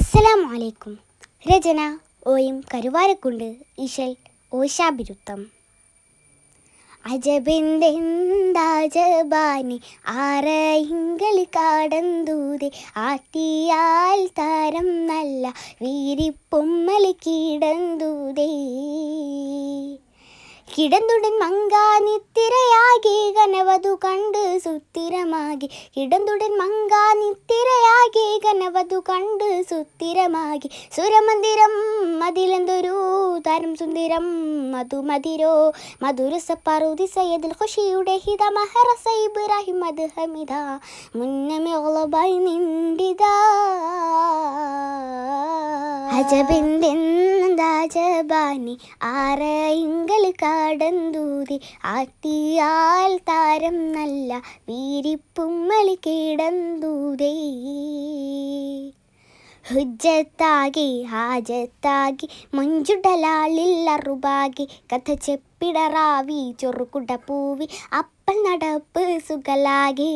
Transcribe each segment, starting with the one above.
അസ്സലാമു വലൈക്കും രചന ഓയും കരുവാരക്കുണ്ട് ഇശൽ ഓശാബിരുത്തം. അജബെന്തെന്താജബാനി ആറയിങ്കളി കാടന്തൂതെ ആട്ടിയാൽ താരം നല്ല വീരിപ്പൊമ്മലി കീടന്തൂതേ. കിടന്നുടൻ മങ്കാനിത്തിരയാകി കനവതു കണ്ട് സുത്തിരമാകി. കിടന്നുടൻ മങ്കാനിത്തിരയാകി കനവതു കണ്ട് സുത്തിരമാകി. സുരമന്ദിരം മതിലെന്തൊരു തരം സുന്ദരം? മധുമതിരോ? മധുരസപ്പറുതി സയ്യദുൽ ഖുഷിയുടെ ഹിത മഹറസ ഇബ്രാഹിം അത് ഹമിദ. മുന്നമേ ഒളബായി നിണ്ടിതാ അജബെന്തെന്താജബാനി ആറയിങ്കൽ കാടന്തൂതി. ആട്ടിയാൽ താരം നല്ല വീരിപ്പുമ്മലി കിടന്തൂതേ. ഹാജത്താകി മഞ്ചുടലാളിൽ അറുപാകി. കഥ ചെപ്പിടറാവി ചൊറുകുട പൂവി അപ്പൽ നടപ്പ് സുഖലാകേ.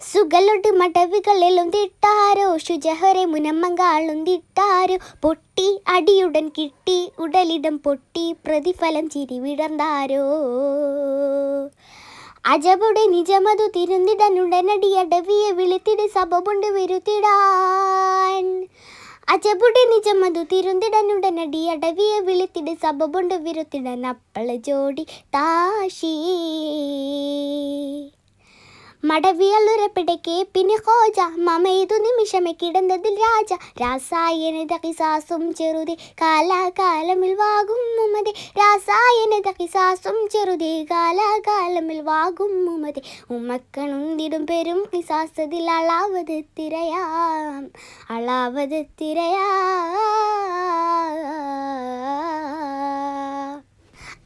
സുഗലൊട്ട് മടവുകളിലും തിട്ടാരോ? ശുചഹരെ മുനമ്മങ്കാളും തിട്ടാരോ? പൊട്ടി അടിയുടൻ കിട്ടി ഉടലിടം പൊട്ടി പ്രതിഫലം ചിരി വിടർന്നാരോ? അജബുടെ നിജമതു തിരുന്നിടനുടനടി അടവിയെ വിളിത്തിട് സബബുണ്ട് വരുത്തിടാൻ. അജബുടെ നിജമതു തിരുന്തിടനുടനടി അടവിയെ വിളിത്തിട് സബബുണ്ട് വിരുത്തിടൻ. അപ്പള ജോടി താശീ. മടവിയല്ലുരപ്പിടയ്ക്ക് പിന്നെ ഹോജ മമയതു നിമിഷമേ കിടന്നതിൽ രാജ. രാസായനത കിസാസും ചെറുതി കാലാകാലമിൽ വാകും മുമതി രാസായനത കിസാസും ചെറുതി കാലാകാലമിൽ വാകും മുമതി ഉമ്മക്കണുന്തിടും പെരും കിസാസതിൽ അളാവത് തിരയാം അളാവത് തിരയാ.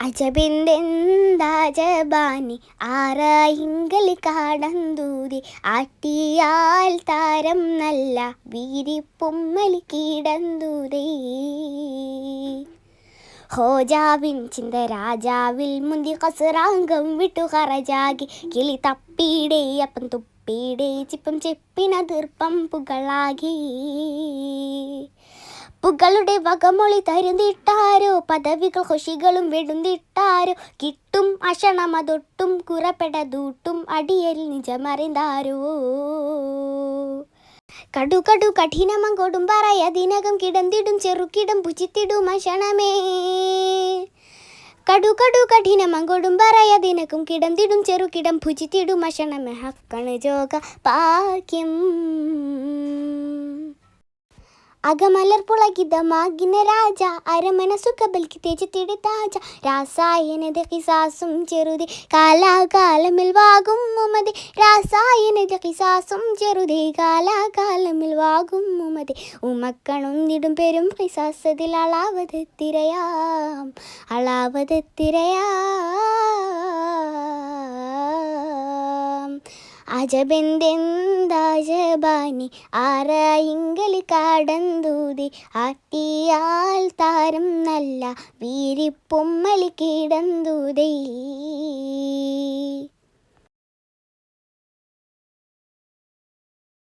അജബെന്തെന്താജബാനി ആറായിങ്കളി കാടന്തൂതി ആട്ടിയാൽ താരം നല്ല വീരിപ്പൊമ്മലി കീടന്തൂതേ ഹോജാവിൻ ചിന്ത രാജാവിൽ മുന്തി കസുറാംഗം വിട്ടു കറജാകി കിളി തപ്പീടേ അപ്പം തുപ്പീടേ ചിപ്പം ചെപ്പിന തീർപ്പം പുകളാകി. പുകളുടെ വകമൊളി തരുന്നിട്ടാരോ? പദവികൾ ഖുഷികളും വെടുന്നിട്ടാരോ? കിട്ടും അഷണമതൊട്ടും കുറപ്പെടതൂട്ടും അടിയരിൽ നിജമറിന്താരോ? കടു കടു കഠിനമം കഠിനമങ്കോടും പറയതിനകം കിടന്നിടും ചെറുക്കിടും പുച്ചിത്തിടും അഷണമേ. കടു കടു കഠിനമങ്കോടും പറയതിനക്കും കിടന്തിടും ചെറുക്കിടം ഭുജിത്തിടും അഷണമേ. ഹക്കണ് ജോഗ പാക്യം അകമലർ പുളകിതമാകിന രാജ കാലാകാലമിൽ വാകും കാലാകാലമിൽ വാകും മുമതെ ഉമക്കണുന്നിടും പെരും കിസാസതിൽ അളാവത് അജബെന്തെന്താജബാനി ആറായിങ്കളി കാടന്തൂതി? ആട്ടിയാൽ താരം നല്ല വീരിപ്പൊമ്മലി കിടന്തൂതേ.